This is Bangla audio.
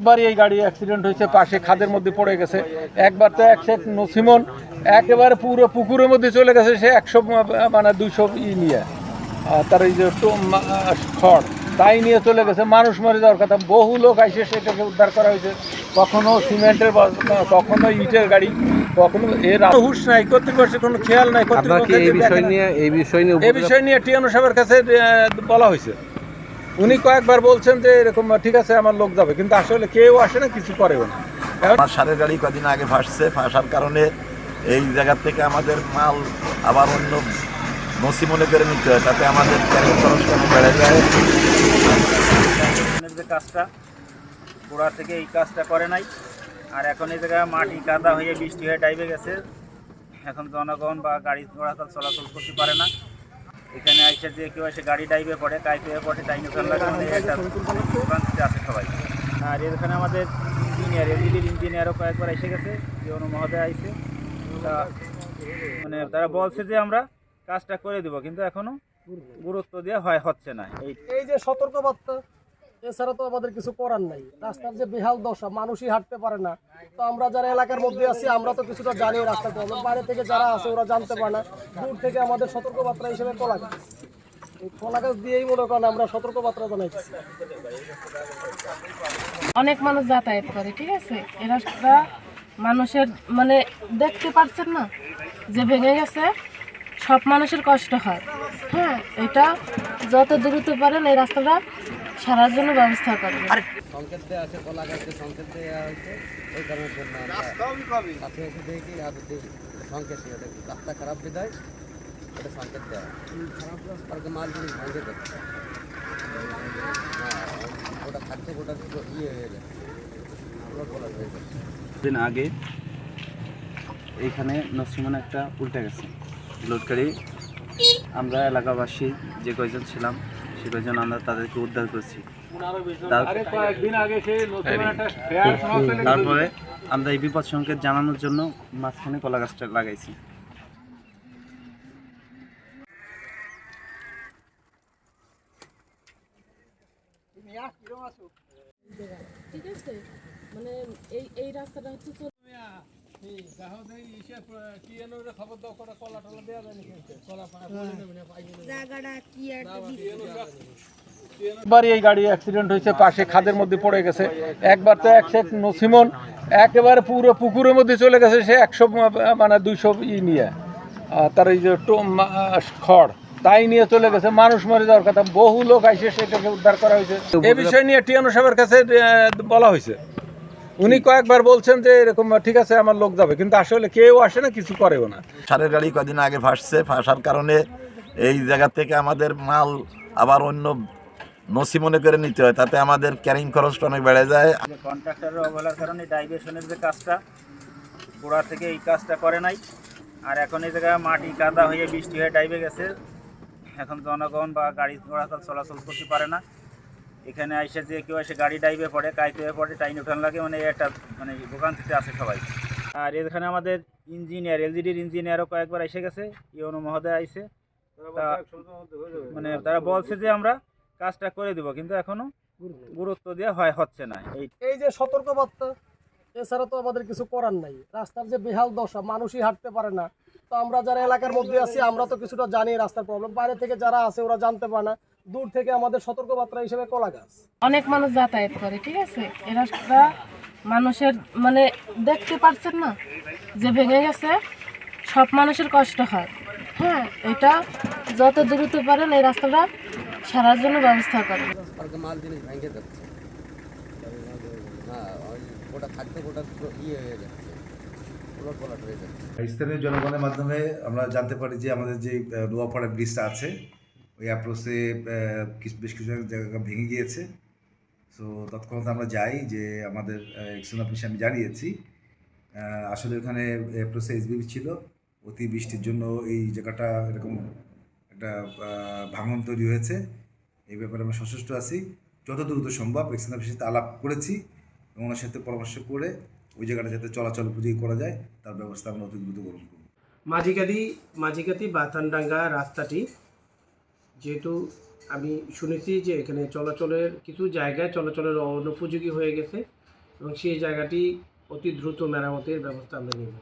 একবারই এই গাড়ি অ্যাক্সিডেন্ট হয়েছে পাশে খাদের মধ্যে পড়ে গেছে। একবার তো একশো নসিমন একেবারে পুরো পুকুরের মধ্যে চলে গেছে সে একশো মানে দুইশো ই নিয়ে। তার এই যে খড় তাই নিয়ে চলে গেছে মানুষ মরে যাওয়ার কথা। বহু লোক আইসে সেটাকে উদ্ধার করা হয়েছে। কখনো সিমেন্টের কখনো ইটের গাড়ি কখনো এর হুশ নাই কর্তৃপক্ষের কোনো খেয়াল নাই কর্তৃপক্ষ বিষয় দেখে নিয়ে এই বিষয় নিয়ে এই বিষয় নিয়ে টিয়ানো সাহেবের কাছে আহ, বলা হয়েছে। উনি কয়েকবার বলছেন যে এরকম ঠিক আছে আমার লোক যাবে। কিন্তু আসলে কেউ আসে না কিছু করেও না। আমার সারের গাড়ি কদিন আগে ভাসছে ফাঁসার কারণে এই জায়গা থেকে আমাদের মাল আবার অন্য নসিমনে করে নিতে হয় তাতে আমাদের ক্যারিং খরচ কেন বেড়ে যায়? যে কাজটা গোড়া থেকে এই কাজটা করে নাই। আর এখন এই জায়গায় মাটি কাদা হয়ে বৃষ্টি হয়ে ডাইবে গেছে। এখন জনগণ বা গাড়ি ঘোড়া চলাচল করতে পারে না। এখানে আইসা যে কেউ এসে গাড়ি ড্রাইভে পড়ে কাইপে পড়ে টাইনে আছে সবাই। আর এখানে আমাদের ইঞ্জিনিয়ার এলইডির ইঞ্জিনিয়ারও কয়েকবার এসে গেছে জীবন মহোদয় আইছে। তা মানে তারা বলছে যে আমরা কাজটা করে দেবো কিন্তু এখনও গুরুত্ব দেওয়া হয় হচ্ছে না। এই এই যে সতর্কবার্তা এছাড়া তো আমাদের কিছু করার নাই। রাস্তার যে বেহাল দশা, মানুষই হাঁটতে পারে না। তো আমরা যারা এলাকার মধ্যে আছি, আমরা তো কিছুটা জানি রাস্তার প্রবলেম বাইরে থেকে যারা আছে, ওরা জানতে পারে না। দূর থেকে আমাদের সতর্কবার্তা হিসেবে কলা গাছ কলা গাছ দিয়েই মনে করেন আমরা সতর্কবার্তা জানাইছি অনেক মানুষ যাতায়াত করে, ঠিক আছে? এই রাস্তাটা মানুষের মানে দেখতে পারছেন না যে ভেঙে গেছে, সব মানুষের কষ্ট হয়। হ্যাঁ এটা যত দ্রুত পারেন এই রাস্তাটা সারার জন্য ব্যবস্থা করবেন সংকেত দেওয়া আছে কলা গাছকে সংকেত দেওয়া হয়েছে। ওই কারণের জন্য আমরা সাথে এসে দেখি আর দেখি সংকেত দিয়ে দেখি। রাস্তা খারাপ বিদায় এটা সংকেত দেওয়া খারাপ মাল জিনিস ভেঙে যাচ্ছে ওটা থাকছে ওটা ইয়ে হয়ে যাচ্ছে আমরা বলা হয়ে যাচ্ছে দিন আগে এইখানে নসিমন একটা উল্টে গেছে। লোড গাড়ি আমরা এলাকাবাসী যে কয়জন ছিলাম সে কয়জন আমরা তাদেরকে উদ্ধার করছি। লেগে তারপরে আমরা এই বিপদ সংকেত জানানোর জন্য মাঝখানে কলা গাছটা লাগাইছি। ঠিক আছে। মানে এই এই রাস্তাটা হচ্ছে খবর দাও কটা কলা টলা দেওয়া যায় নাকি কলা একবারই এই গাড়ি অ্যাক্সিডেন্ট হয়েছে পাশে খাদের মধ্যে পড়ে গেছে। একবার তো একশো নসিমন একেবারে পুরো পুকুরের মধ্যে চলে গেছে সে একশো মানে দুইশো ই নিয়ে। তার এই যে খড় তাই নিয়ে চলে গেছে মানুষ মরে যাওয়ার কথা। বহু লোক আইসে সেটাকে উদ্ধার করা হয়েছে। এ বিষয় নিয়ে টিয়ানো সাহেবের কাছে বলা হয়েছে। উনি কয়েকবার বলছেন যে এরকম ঠিক আছে আমার লোক যাবে। কিন্তু আসলে কেউ আসে না কিছু করেও না। সারের গাড়ি কদিন আগে ভাসছে ফাঁসার কারণে এই জায়গা থেকে আমাদের মাল আবার অন্য নসিমনে করে নিতে হয় তাতে আমাদের ক্যারিং খরচটা অনেক বেড়ে যায়। যে কন্ট্রাক্টরের অবহেলার কারণে ডাইভেশনের যে কাজটা গোড়া থেকে এই কাজটা করে নাই। আর এখন এই জায়গায় মাটি কাদা হয়ে বৃষ্টি হয়ে ডাইবে গেছে। এখন জনগণ বা গাড়ি ঘোড়া চলাচল করতে পারে না। এখানে এসে যে কেউ এসে গাড়ি ডাইবে পড়ে কাইতে পড়ে টাইন উঠান লাগে মানে একটা মানে ভোগান্তিতে আছে সবাই। আর এখানে আমাদের ইঞ্জিনিয়ার এলজিডির ইঞ্জিনিয়ারও কয়েকবার এসে গেছে ইউনো মহোদয় আইসে। মানে তারা বলছে যে আমরা কাজটা করে দেবো কিন্তু এখনও গুরুত্ব দেওয়া হয় হচ্ছে না। এই এই যে সতর্কবার্তা এছাড়া তো আমাদের কিছু করার নাই। রাস্তার যে বেহাল দশা মানুষই হাঁটতে পারে না। তো আমরা যারা এলাকার মধ্যে আছি আমরা তো কিছুটা জানি রাস্তার প্রবলেম বাইরে থেকে যারা আছে ওরা জানতে পারে না। দূর থেকে আমাদের সতর্কবার্তা হিসেবে কলা গাছ। অনেক মানুষ যাতায়াত করে ঠিক আছে? এই রাস্তাটা মানুষের মানে দেখতে পারছেন না যে ভেঙে গেছে। সব মানুষের কষ্ট হয়। হ্যাঁ এটা যত দ্রুত পারেন এই রাস্তাটা সারার জন্য ব্যবস্থা রাস্তাকে মাল জিনিস ভেঙে যাচ্ছে। হ্যাঁ ওই ওটা থাকছে ওটা ইয়ে হয়ে যাচ্ছে ওটা বলা হয়ে যাচ্ছে স্থানীয় জনগণের মাধ্যমে আমরা জানতে পারি যে আমাদের যে নোয়াপাড়া ব্রিজটা আছে, ওই অ্যাপ্রোচে বেশ কিছু জায়গা ভেঙে গিয়েছে। সো তৎক্ষণাৎ আমরা যাই যে আমাদের এক্সন অফিসে আমি জানিয়েছি। আসলে ওখানে অ্যাপ্রোচে এসবিবি ছিল। অতি বৃষ্টির জন্য এই জায়গাটা এরকম একটা ভাঙন তৈরি হয়েছে। এই ব্যাপারে আমরা সচেষ্ট আছি। যত দ্রুত সম্ভব এক্সন অফিসে আলাপ করেছি এবং ওনার সাথে পরামর্শ করে ওই জায়গাটা যাতে চলাচল উপযোগী করা যায়, তার ব্যবস্থা আমরা অতি দ্রুত গ্রহণ করব। মাঝিকাদি মাঝিকাতি বাথানডাঙ্গা রাস্তাটি, যেহেতু আমি শুনেছি যে এখানে চলাচলের কিছু জায়গায় চলাচলের অনুপযোগী হয়ে গেছে, এবং সেই জায়গাটি অতি দ্রুত মেরামতের ব্যবস্থা আমরা নেব।